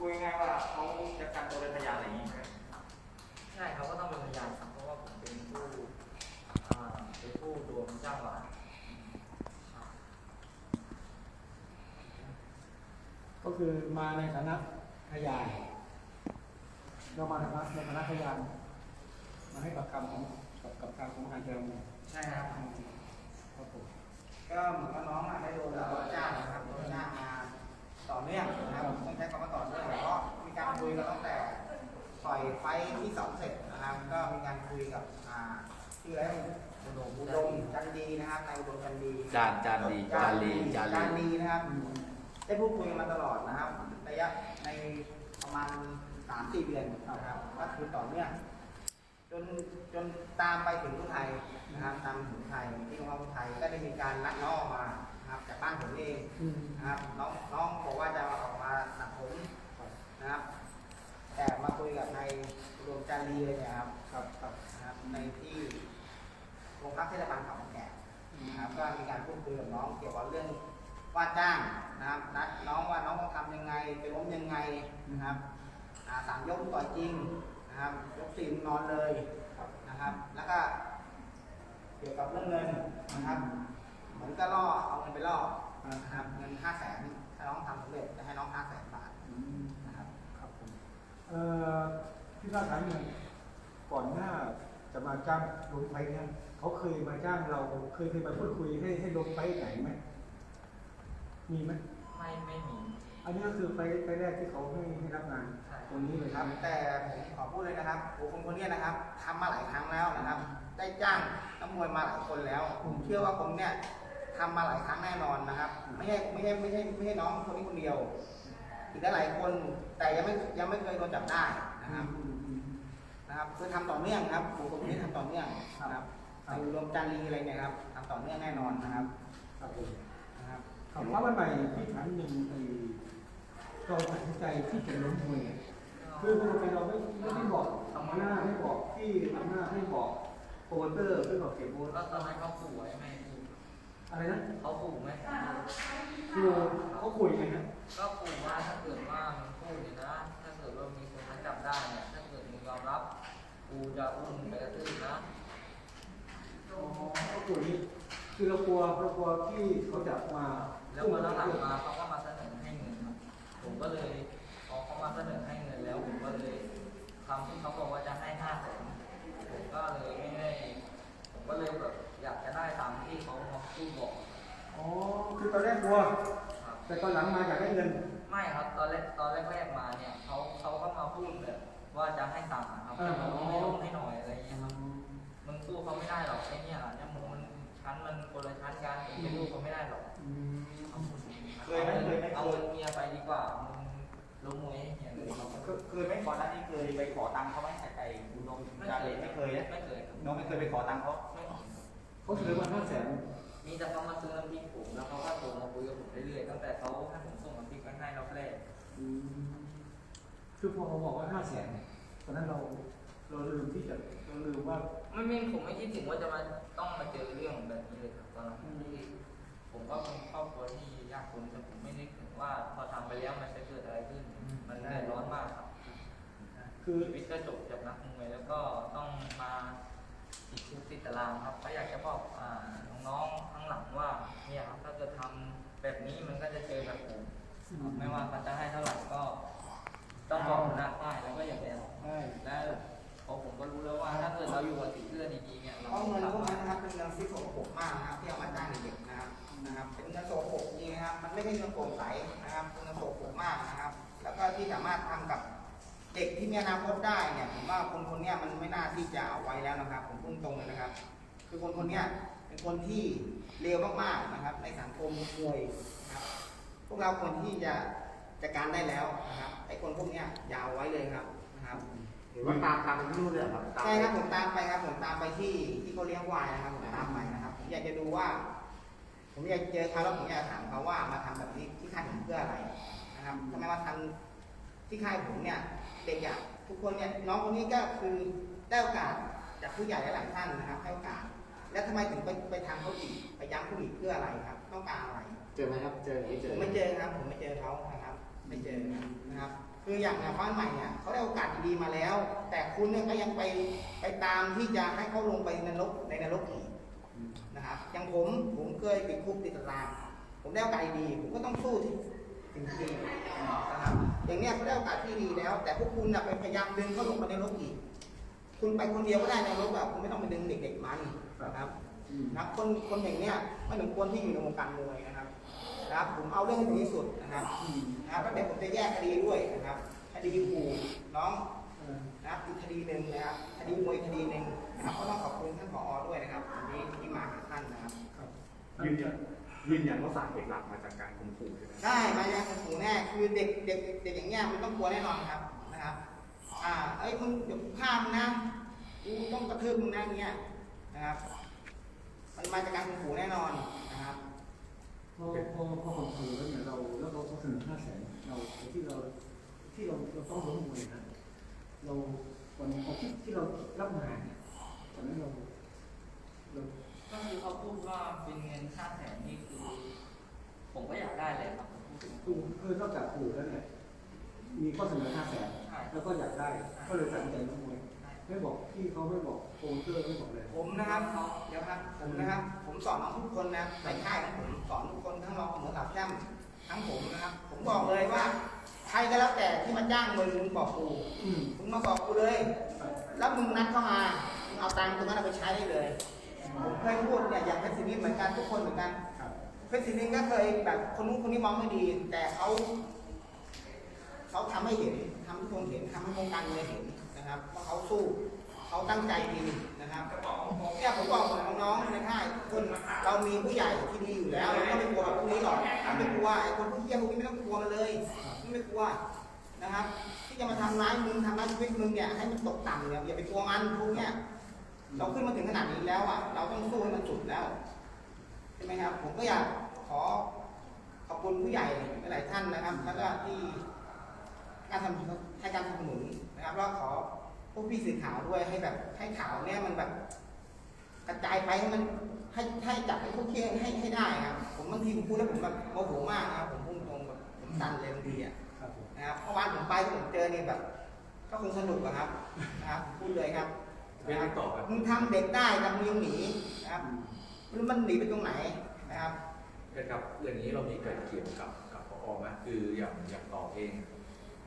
กันตัวเป็นพยานอะไรอย่างงี้ใช่ไหมใช่เขาก็ต้องเป็นพยานครับเพราะว่าผมเป็นผู้อ่าเป็นผู้รวมจ้างหวานครับก็คือมาในฐานะพยานเรามาในฐานะในฐานะพยานมาให้กับคำของกับกับการของทางเจ้าหน้าที่ใช่ครับ ครับผมก็เหมือนกับน้องอะได้โดนรับจ้างนะครับโดนจ้างานจานดีจานลีจานจานลีดีนะครับได้พูดคุยกันมาตลอดนะครับระยะในประมาณสามสี่เดือนนะครับก็คือต่อเนื่องจนจนตามไปถึงทุกไทยนะครับตามถึงไทยที่โรงพยาบาลอุทัยก็ได้มีการนัดน้องออกมานะครับจากบ้านผมเองนะครับน้องน้องบอกว่าจะออกมาตัดผมนะครับแต่มาคุยกับนายรวมจารีเลยนี่ยครับครับครับนะครับในที่โรงพักเทศบาลเขาแก่ นะครับก็มีการพูดคุยกับน้องเกี่ยวกับเรื่องว่าจ้างนะครับนัดน้องว่าน้องต้องทำยังไงไปล้มยังไงนะครับอ่าสามยกต่อยจริงนะครับยกสี่นอนเลยนะครับ แล้วก็ เกี่ยวกับเรื่องเงินนะครับเหมือนก็ล่อเอาเงินไปล่อนะครับเงินห้าแสนถ้าน้องทำสำเร็จจะให้น้องห้าแสนบาทนะครับครับผมเอ่อพี่ว่าถามหนึ่งก่อนหน้า จะมาจ้างลงไฟเนี่ยเขาเคยมาจ้างเราเคยเคยมาพูดคุยให้ให้ลงไฟไหนไหมมีไหมไม่ไม่มีอันนี้ก็คือไฟไฟแรกที่เขาให้ให้รับงานใช่ตรงนี้เลยคครัรับ บ แต่ผมขอพูดเลยนะครับโอ้คนคนเนี้ยนะครับทำมาหลายครั้งแล้วนะครับ ได้จ้างนักมวยมาหลายคนแล้ว ผมเชื่อว่าผมเนี่ยทำมาหลายครั้งแน่นอนนะครับ ไม่ใช่ไม่ใช่ไม่ใช่ไม่ใช่น้องคนนี้คนเดียว อีกหลายๆคนแต่ยังไม่ยังไม่เคยโดนจับได้นะครับ นะครับคือทำต่อเนื่องครับผมคนนี้ทำต่อเนื่องนะครับในรวมจารีอะไรเนี่ยครับทำต่อเนื่องแน่นอนนะครับครับผมนะครับคำว่าวันใหม่ที่ถามหนึ่งไอ้เราตัดสินใจที่จะล้มมวยเนี่ยคือเราไปเราไม่ไม่ได้บอกทำหน้าไม่บอกที่ทำหน้าไม่บอกโปรโมเตอร์ไม่บอกเก็บโบนก็ตอนนั้นเขาขู่ไว้ไม่พูดอะไรนะเขาขู่ไหมคือเขาคุยไงนะก็ขู่ว่าถ้าเกิดว่ามึงพูดเนี่ยนะถ้าเกิดว่ามีคนมาจับได้เนี่ย ถ้าเกิดมึงยอมรับ กูจะอุ้มมึงไปกระทืบนะอ๋อเขาคุยนี่คือเรากลัวเรากลัวที่เขาจับมาแล้วพอหลังๆมาเขาก็มาเสนอให้เงินครับผมก็เลยพอเขามาเสนอให้เงินแล้วผมก็เลยคำที่เขาบอกว่าจะให้ห้าแสนผมก็เลยไม่ได้ผมก็เลยแบบอยากจะได้ตามที่เขามาพูดบอกอ๋อคือตอนแรกกลัวครับแต่ตอนหลังมาอยากได้เงิน ไม่ครับตอนแรกตอนแรกๆมาเนี่ยเขาเขาก็มาพูดแบบ ว่าจะให้ตังค์อะครับอ่าให้ลงให้ลงให้หน่อยอะไรอย่างเงี้ยครับมึงสู้เขาไม่ได้หรอกไอ้เนี่ยเนี่ยมึงมันชั้นมันคนละชั้นกันมึงไปสู้เขาไม่ได้หรอกอืมเคยไหมเคยไหมเอาเงินเมียไปดีกว่ามึงลงมวยให้เฮียเลยครับเคยเคยไหมก่อนหน้านี้เคยไปขอตังค์เขาไหมไอ้ไอ้อุดมจานลีไม่เคยนะไม่เคยครับน้องไม่เคยไปขอตังค์เขาไม่เคยเขาเสนอมาห้าแสนมีแต่เขามาซื้อน้ำพริกผมแล้วเขาก็โทรมาคุยกับผมเรื่อยๆตั้งแต่เขาให้ผมส่งน้ำพริกไปให้รอบแรก คือพอเขาบอกว่าห้าแสนตอนนั้นเราเราลืมที่จะเราลืมว่า ไม่ไม่ผมไม่คิดถึงว่าจะมาต้องมาเจอเรื่องแบบนี้เลยครับตอนนั้นที่ผมก็เป็นครอบครัวที่ยากจนแต่ผมไม่นึกถึงว่าพอทำไปแล้วมันจะเกิดอะไรขึ้น มันเดือดร้อนมากครับ คือชีวิตก็จบจากนักมวยแล้วก็ต้องมาติดคุกติดตารางครับก็อยากจะบอกอ่าน้องๆข้างหลังว่าเนี่ยครับถ้าเกิดทำแบบนี้มันก็จะเจอแบบผมไม่ว่าเขาจะให้เท่าไหร่ก็ ต้องบอกหน้าป้ายแล้วก็อย่าไปเอาใช่แล้วพอผมก็รู้แล้วว่าถ้าเกิดเราอยู่กับสีเลือดีๆเนี่ยเพราะเงินพวกนั้นนะครับเป็นเงินที่สกปรกมากนะครับที่เอามาจ้างเด็กๆนะครับนะครับ เป็นเงินสกปรกจริงนะครับ มันไม่ใช่เงินโปร่งใสนะครับเป็นเงินสกปรกมากนะครับ แล้วก็ที่สามารถทำกับเด็กที่มีอนาคตได้เนี่ยผมว่าคนคนเนี้ยมันไม่น่าที่จะเอาไว้แล้วนะครับ ผมพูดตรงเลยนะครับ คือคนคนเนี้ยเป็นคนที่เลวมากๆนะครับ ในสังคมมวยนะครับ พวกเราควรที่จะจัดการได้แล้วนะครับ ไอ้คนพวกเนี้ยอย่าเอาไว้เลยครับนะครับหรือว่าตามตามที่นู่นเลยเหรอครับตามใช่ครับผมตามไปครับผมตามไปที่ที่เขาเลี้ยงควายนะครับผมตามไปนะครับผมอยากจะดูว่า ผมอยากเจอเขาแล้วผมอยากถามเขาว่ามาทำแบบนี้ที่ค่ายผมเพื่ออะไรนะครับทำไมมาทำที่ค่ายผมเนี่ยเด็กอย่างทุกคนเนี่ยน้องคนนี้ก็คือได้โอกาสจากผู้ใหญ่หลายๆท่านนะครับให้โอกาส แล้วทำไมถึงไปไปทำเขาอีกไปย้ำเขาอีกเพื่ออะไรครับ ต้องการอะไรเจอไหมครับ เจอหรือไม่เจผอ มไม่เจอครับ ผมไม่เจอเขานะครับ ไม่เจอนะครับ คืออย่างเนี่ยบ้านใหม่เนี่ยเขาได้โอกาสดีๆมาแล้ว แต่คุณเนี่ยก็ยังไปไปตามที่จะให้เขาลงไปในนรกในนรกอีกนะครับอย่างผมผมเคยติดคุกติดตารางผมได้โอกาสดีๆผมก็ต้องสู้ที่สิ่งที่ดีนะครับอย่างเนี้ยเขาได้โอกาสที่ดีแล้ว แต่พวกคุณน่ะไปพยายามดึงเขาลงมาในนรกอีก คุณไปคนเดียวก็ได้ในนรกแบบคุณไม่ต้องไปดึงเด็กๆมันนะครับอืมนะครับคนคนอย่างเนี้ยไม่สมควรที่อยู่ในวงการมวยนะครับ นะครับ ผมเอาเรื่องให้ถึงที่สุดนะครับอืมนะครับแล้วเดี๋ยวผมจะแยกคดีด้วยนะครับ คดีขู่น้องเออนะครับอีกคดีหนึ่งนะครับ คดีมวยคดีหนึ่งนะครับก็ต้องขอบคุณท่านผอด้วยนะครับวันนี้ที่มาหาท่านนะครับครับยืนยันยืนยันว่าสาเหตุหลักมาจากการข่มขู่ใช่ไหมได้มาจากคนขู่แน่คือเด็กเด็กเด็กอย่างเงี้ยมันต้องกลัวแน่นอนครับนะครับ อ่าเอ้ยมึงเดี๋ยวกูฆ่ามึงนะกูต้องกระทืบมึงนะอย่างเงี้ยนะครับ มันมาจากการข่มขู่แน่นอนนะครับ พอพอพอผมคุยแล้วเนี่ยเราแล้วเราเสนอห้าแสนเราที่เราที่เราเราต้องล้มมวยนะเราวันเอาที่ที่เรารับงานเนี่ยตอนนั้นเราเราก็คือเขาพูดว่าเป็นเงินค่าแสนนี่คือผมก็อยากได้เลยครับผมพูดถึงคือคือนอกจากขู่แล้วเนี่ยมีข้อเสนอห้าแสนใช่แล้วก็อยากได้ก็เลยตัดสินใจล้มมวย ไม่บอกพี่เขาไม่บอกโปรโมเตอร์ไม่บอกเลยผมนะครับเดี๋ยวครับผมนะครับ ผมสอนน้องทุกคนนะในค่ายของผมสอนทุกคนทั้งรองเหมือนกับแจ้มทั้งผมนะครับ ผมบอกเลยว่า ใครก็แล้วแต่ที่มาจ้างมึงมึงบอกกูมึงมาบอกกูเลย แล้วมึงนัดเข้ามามึงเอาตังค์ตรงนั้นเอาไปใช้ได้เลยผมเคยพูดเนี่ยอย่างเพชรศิริเหมือนกันทุกคนเหมือนกันเพชรศิริก็เคยแบบคนนู้นคนนี้มองไม่ดี แต่เขาเขาทำให้เห็นทำให้ทุกคนเห็นทำให้วงการเลยเห็นนะครับว่าเขาสู้ เขาตั้งใจดีนะครับเนี่ยผมบอกกับน้องๆในค่ายทุกคนเรามีผู้ใหญ่ที่ดีอยู่แล้วเราไม่ต้องไปกลัวพวกนี้หรอกไม่กลัวไอ้คนพวกเหี้ยพวกนี้ไม่ต้องกลัวมันเลยไม่กลัวนะครับ ที่จะมาทำร้ายมึงทำร้ายชีวิตมึงเนี่ยให้มันตกต่ำเนี่ยอย่าไปกลัวมันพวกเนี้ยเราขึ้นมาถึงขนาดนี้แล้วอะเราต้องสู้ให้มันสุดแล้วใช่ไหมครับ ผมก็อยากขอขอบคุณผู้ใหญ่หลายท่านนะครับ แล้วก็ที่การทำให้การสนับสนุนนะครับแล้วขอ พวกพี่สื่อข่าวด้วยให้แบบให้ข่าวเนี่ยมันแบบ กระจายไปให้มันให้ให้จับไอ้พวกเที่ยให้ให้ได้ครับผมบางทีผมพูดแล้วผมแบบโมโหมากนะครับผมพูดตรงแบบผมสั่นเลยบางทีอะครับผมนะครับเมื่อวานผมไปผมเจอเนี่ยแบบ ก็คงสนุกอะครับนะครับพูดเลยครับไม่ได้ตอบครับมึงทำเด็กได้แต่มึงยังหนีนะครับไม่รู้มันหนีไปตรงไหนนะครับเป็นครับอย่างนี้เรามีไก่เกี่ยวกับกับพอไหมคืออย่างอย่างต่อเอง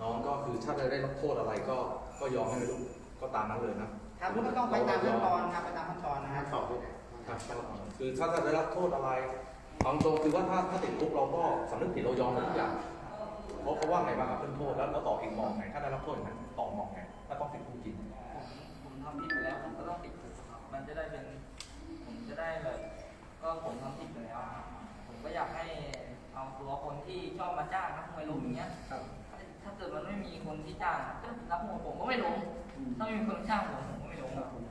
น้องก็คือถ้าจะได้รับโทษอะไรก็ ก็ยอมให้ลูกก็ตามนั้นเลยนะครับก็ต้องไปตามขั้นตอนครับไปตามขั้นตอนนะครับตอบครับคือถ้าจะได้รับโทษอะไรบางตรงคือว่าถ้าถ้าติดคุกเราก็สำนึกผิดเรายอมหมดทุกอย่างเพราะเขาว่าไงบ้างครับเรื่องโทษแล้วแล้วต่อเองมองไงถ้าได้รับโทษอย่างนั้นต่อมองไงถ้าต้องติดคุกจริงผมผมทำผิดไปแล้วผมก็ต้องติดคุกครับมันจะได้เป็นผมจะได้แบบก็ผมทำผิดไปแล้วครับผมก็อยากให้เอาตัวคนที่ชอบมาจ้างนักมวยล้มอย่างเงี้ยครับถ้า เกิดมันไม่มีคนที่จ้างก็นักมวยผมก็ไม่ล้มอืมถ้าไม่มีคนจ้างผมผมก็ไม่ล้มครับผม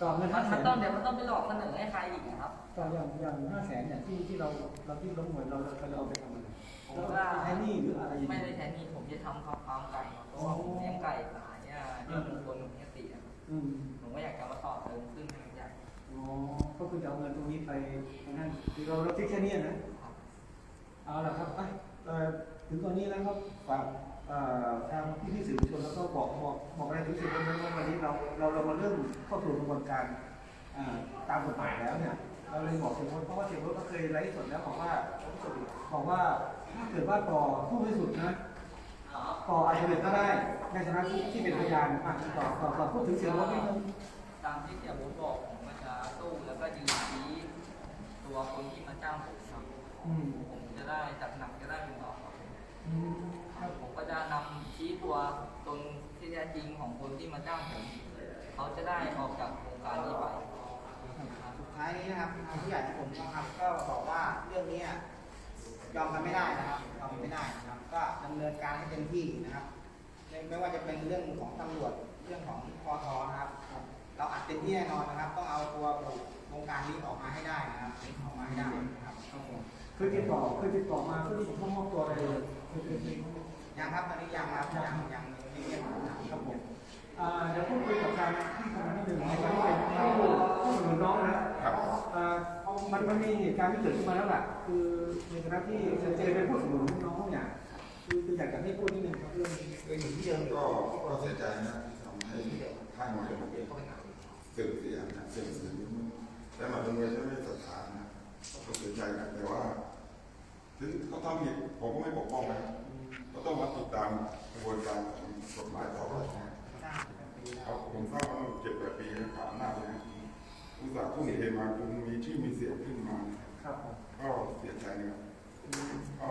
ต่อเงินมัห้านแสมันนต้องเดี๋ยวมันต้องไปหลอกเสนอให้ใครอีกนะครับต่ออย่างอย่างห้าแสนเนี่ยที่ที่เราเราที่ล้มมวยเราเราเราเอาไปทำอะไรผมเราว่าใช้หนี้หรืออะไรอย่างไม่เงี้ได้ยใช้หนี่ผมจะทำฟาร์มไก่ครับเพราะว่าผมเลี้ยงไก่ขายเนี่ยยอดมงคลผมเนี่ยติดอะอืมผมก็อยากจะมาต่อเติมขึ้นให้มันใหญ่อ๋อก็คือจะเอาเงินตรงนี้ไปนั่นคือเราเราคิดแค่นี้นะ ครับ เอาละครับไปเอ่อ ถึงตอนนี้แล้วครับฝากเอ่อทางพี่พี่ๆสื่อมวลชนแล้วก็บอกบอกบอกอะไรถึงสื่อมวลชนว่าวันนี้เราเราเรามาเริ่มเข้าสู่กระบวนการอ่าตามกฎหมายแล้วเนี่ยเราเลยบอกเสียงรถเพราะว่าเสียงรถก็เคยไลฟ์สดแล้วบอกว่าบอกว่าถ้าเกิดว่าต่อผู้บริสุทธิ์นะต่ออาจจะเป็นก็ได้ในฐานะที่ที่เป็นพยานอะต่อต่อต่อพูดถึงเสียงรถนิดนึงตามที่เสียบุญบอกผมก็จะสู้แล้วก็ยืนชี้ตัวคนที่มาจ้างผมครับอืมผมจะได้จัดหนักจะได้เป็นเบาครับอืมครับ ผมก็จะนำชี้ตัวตนที่แท้จริงของคนที่มาจ้างผมเขาจะได้ออกจากโครงการนี้ไปสุดท้ายนี้นะครับทางผู้ใหญ่ของผมนะครับ ก็บอกว่าเรื่องนี้ยอมกันไม่ได้นะครับยอมไม่ได้นะครับ ก็ดำเนินการให้เต็มที่นะครับไม่ว่าจะเป็นเรื่องของตำรวจเรื่องของปอทนะครับ เราอัดเต็มที่แน่นอนนะครับ ต้องเอาตัววงการนี้ออกมาให้ได้นะครับออกมาให้ได้นะครับครับผมเคยติดต่อเคยติดต่อมาเพื่อที่จะเข้ามอบตัวเลย ยเคยเคยยังครับตอนนี้ยังครับยังยังยังเรียกผมนะคครัรับบผมอ่าเดี๋ยวพูดคุยกับทางที่คนนั้นนิดหนึ่งในการที่เป็นผู้ผู้สนับสนุนน้องนะครับอ่ามันมันมีเหตุการณ์ที่เกิดขึ้นมาแล้วล่ะคือในฐานะที่เจเป็นผู้สนับสนุนน้องเนี่ยคือคืออยากจะให้พูดนิดนึงครับเรื่องนี้คืออยู่ที่เดิมก็ก็เสียใจนะที่ทำให้ท่านมันเสื่อมเสียนะเสื่อมเสียแต่มาเป็นเวรไม่ศรัทธานะก็เสียใจนะแต่ว่า ถึงเขาทำผิดผมก็ไม่ปกป้องนะก็ต้องมาติดตามกระบวนการของกฎหมายต่อไปนะครับผมทราบมาตั้งเจ็ดแปดปีนะผ่านหน้าเลยนะอุตส่าห์ทุ่มเทมาจนมีชื่อมีเสียงขึ้นมาก็เสียใจนะครับก็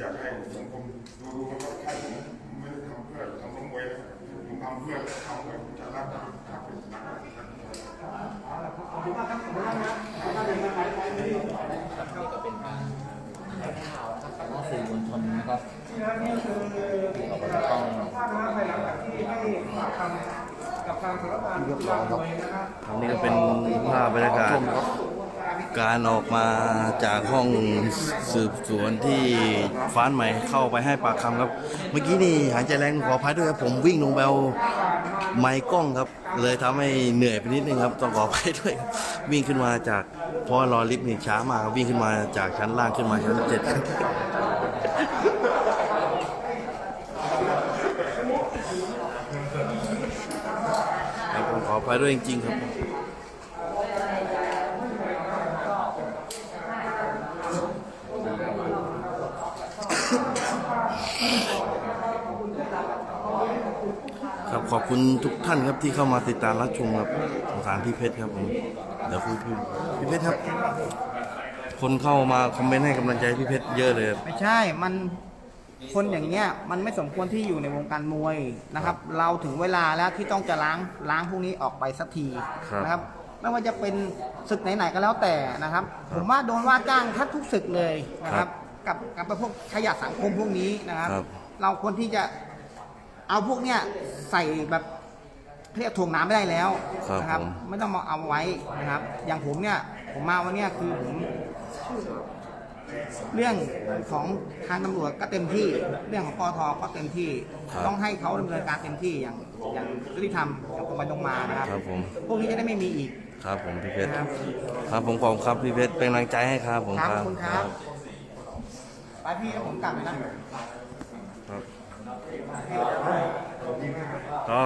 อยากให้สังคมดูดูวก็ใช่ผมไม่ได้ทำเพื่อทำล้มเวยนะผมทำเพื่อทำเพื่อจะรักำกับทางสารวัตรจุฬาภรณ์นะครับอันนี้ก็เป็นภาพบรรยากาศการออกมาจากห้องสืบสวนที่ฟ้านใหม่เข้าไปให้ปากคำครับ เมื่อกี้นี่หายใจแรงขออภัยด้วยครับผมวิ่งลงไปเอาไม้กล้องครับ เลยทำให้เหนื่อยไปนิดนึงครับต้องขออภัยด้วย วิ่งขึ้นมาจากเพราะรอลิฟต์นี่ช้ามากวิ่งขึ้นมาจากชั้นล่างขึ้นมาชั้นเจ็ดครับ ครับผมขออ ภัยด้วยจริง ๆ ครับครับขอบคุณทุกท่านครับที่เข้ามาติดตามรับชมครับสงสารพี่เพชรครับผมเดี๋ยวพี่พี่พี่เพชรครับ คนเข้ามาคอมเมนต์ให้กำลังใจพี่เพชรเยอะเลยครับ ไม่ใช่ มัน คนอย่างเงี้ยมันไม่สมควรที่อยู่ในวงการมวยนะครับ เราถึงเวลาแล้วที่ต้องจะล้างล้างพวกนี้ออกไปสักทีครับ นะครับ ไม่ว่าจะเป็นศึกไหนๆก็แล้วแต่นะครับ ผมว่าโดนว่าจ้างทัดทุกศึกเลยนะครับ กับกับพวกขยะสังคมพวกนี้นะครับ ครับ เราควรที่จะเอาพวกเนี้ยใส่แบบเรียกถ่วงน้ำไม่ได้แล้วครับนะครับผม ไม่ต้องมาเอาไว้นะครับ อย่างผมเนี่ย ผมมาวันเนี้ยคือผม เรื่องของทางตำรวจก็เต็มที่ เรื่องของปอทก็เต็มที่ ครับต้องให้เขาดำเนินการเต็มที่อย่างอย่างยุติธรรมอย่างตรงไปตรงมานะครับครับผม พวกนี้จะได้ไม่มีอีกครับผมพี่เพชรนะครับครับผมขอบคุณครับพี่เพชรเป็นกำลังใจให้ครับผมครับคขรัอบบคุณครับไปพี่เอาผมกลับเลยนะ ครับต่อ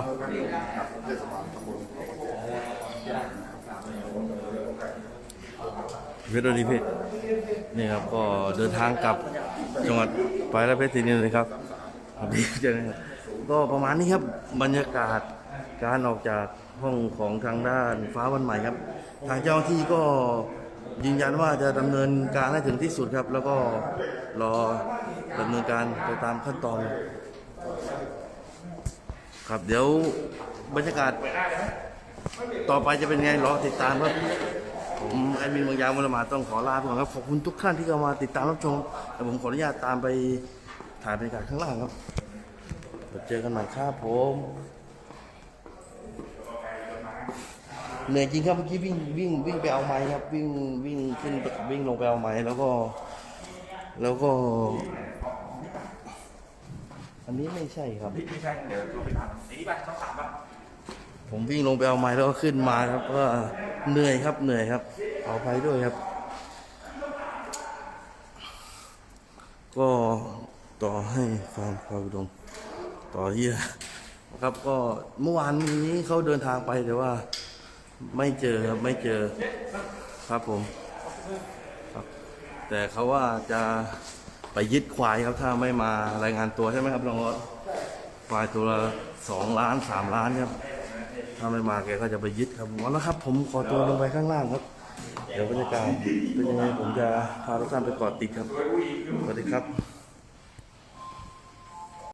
เพชรโดนีเพชรนี่ครับก็เดินทางกลับจังหวัดไปแล้วเพชรทีนี้เลยครับสวัสดีเจอกันครับก็ประมาณนี้ครับบรรยากาศการออกจากห้องของทางด้านฟ้าวันใหม่ครับ ทางเจ้าหน้าที่ก็ยืนยันว่าจะดำเนินการให้ถึงที่สุดครับ แล้วก็รอดำเนินการไปตามขั้นตอน ครับเดี๋ยวบรรยากาศต่อไปจะเป็นไงรอติดตามครับ ผมแอดมินบางยาวมรมาต้องขอลาไปก่อนครับขอบคุณทุกท่านที่เข้ามาติดตามรับชมแต่ผมขออนุญาตตามไปถ่ายบรรยากาศข้างล่างครับเดี๋ยวเจอกันใหม่ครับผมเหนื่อยจริงครับเมื่อกี้วิ่งวิ่งวิ่งไปเอาไม้ครับ วิ่งวิ่งขึ้นวิ่งลงไปเอาไม้แล้วก็ แล้วก็ อันนี้ไม่ใช่ครับไม่ใช่เดี๋ยวเราไปทำนี่ไปช่องสามป่ะ ผมวิ่งลงไปเอาไม้แล้วก็ขึ้นมาครับก็เหนื่อยครับเหนื่อยครับขออภัยด้วยครับ ก็ต่อให้ความความอุดมต่อเยี่ยครับก็เมื่อวานนี้เขาเดินทางไปแต่ว่า ไม่เจอครับไม่เจอครับผมครับ แต่เขาว่าจะไปยึดควายครับถ้าไม่มารายงานตัวใช่ไหมครับรองรถควายตัวละสองล้านสามล้านครับ ถ้าไม่มาแกก็จะไปยึดครับวันแล้วครับ ผมขอตัวลงไปข้างล่างครับ เดี๋ยวบรรยากาศเป็นยังไงผมจะพาทุกท่านไปเกาะติดครับสวัสดีครับ